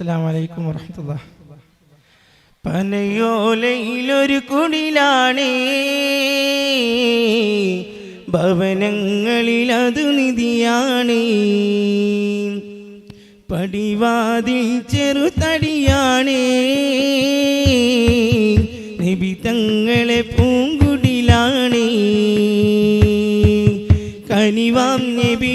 അസ്സാം വലൈക്കും വറഹമത്തുള്ള പനയോലയിലൊരു കുടിലാണേ ഭവനങ്ങളിൽ അത് നിധിയാണേ പടിവാതിൽ ചെറുതടിയാണേ നിബിതങ്ങളെ പൂങ്കുടിലാണേ കനിവാം നബിയോരുടെ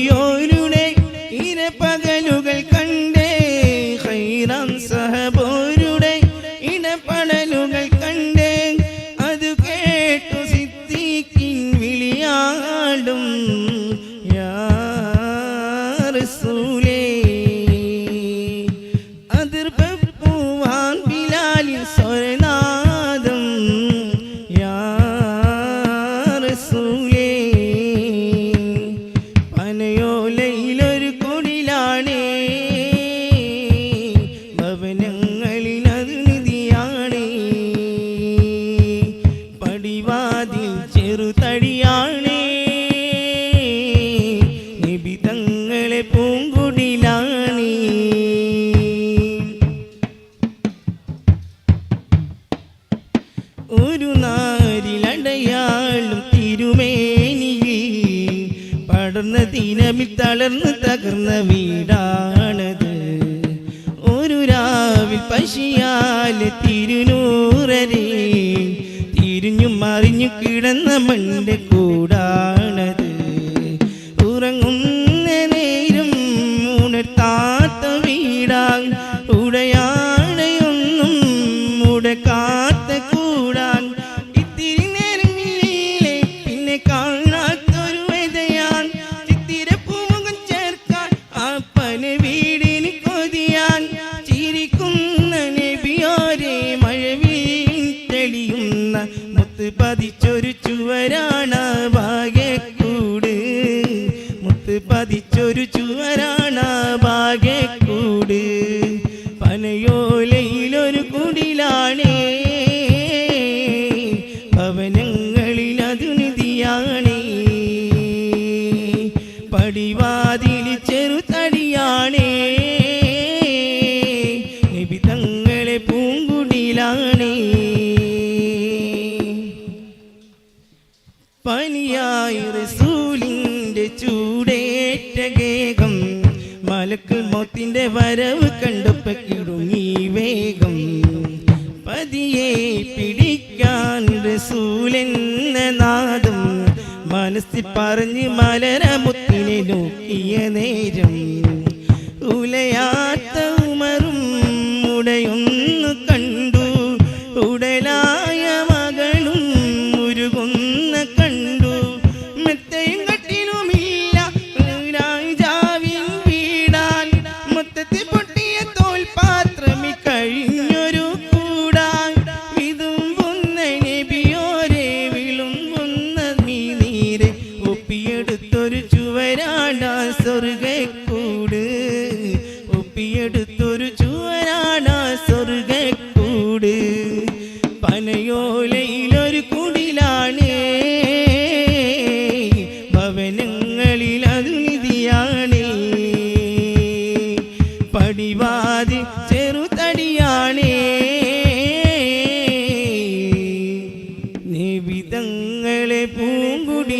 പടിവാതിൽ ചെറുതടിയാണേ നിബിതങ്ങളെ പൂങ്കുടിലാണേ. ഒരു നാരിലടയാളും തിരുമേനിയിൽ പടർന്ന ദിനമിൽ തളർന്ന് തകർന്ന വീടാണത്. ഒരു രാവിൽ പശിയാൽ തിരുനൂറരെ. മറിഞ്ഞു കിടന്ന മണ്ടെ കൂടാണത്. ഉറങ്ങുന്ന നേരം ഉണർത്താത്ത വീടാൻ ഉടയാണയൊന്നും ഉടക്കാത്ത കൂടാൻ ഇത്തിരി നേരമില്ലേ പിന്നെ കാണാത്തൊരു വേദയാൻ ചിത്തിര പൂമുഖം ചേർക്കാൻ അപ്പന വീടിന് കൊതിയാൻ പതിച്ചൊരു ചുവരാണ് ഭാഗ്യക്കൂട് മുത്ത് പതിച്ചൊരു ചുവരാണ് ഭാഗ്യക്കൂട് പനയോലയിലൊരു കുടിലാണ്. പവനങ്ങളിൽ അത് നിധിയാണേ പനിയായി റസൂലിന്റെ ചൂടേറ്റ ഗേഹം. മലക്ക് മൊത്തിന്റെ വരവ് കണ്ടപ്പോ കിടുങ്ങി വേഗം. പതിയെ പിടിക്കാൻ റസൂലെന്ന നാദം. മനസ്സിൽ പറഞ്ഞ് മലരമുത്തിനെ നോക്കിയ നേരം. പതിവാതി ചെറുതടിയാണേ. നിവിതങ്ങളെ പൂങ്കുടിലാണേ.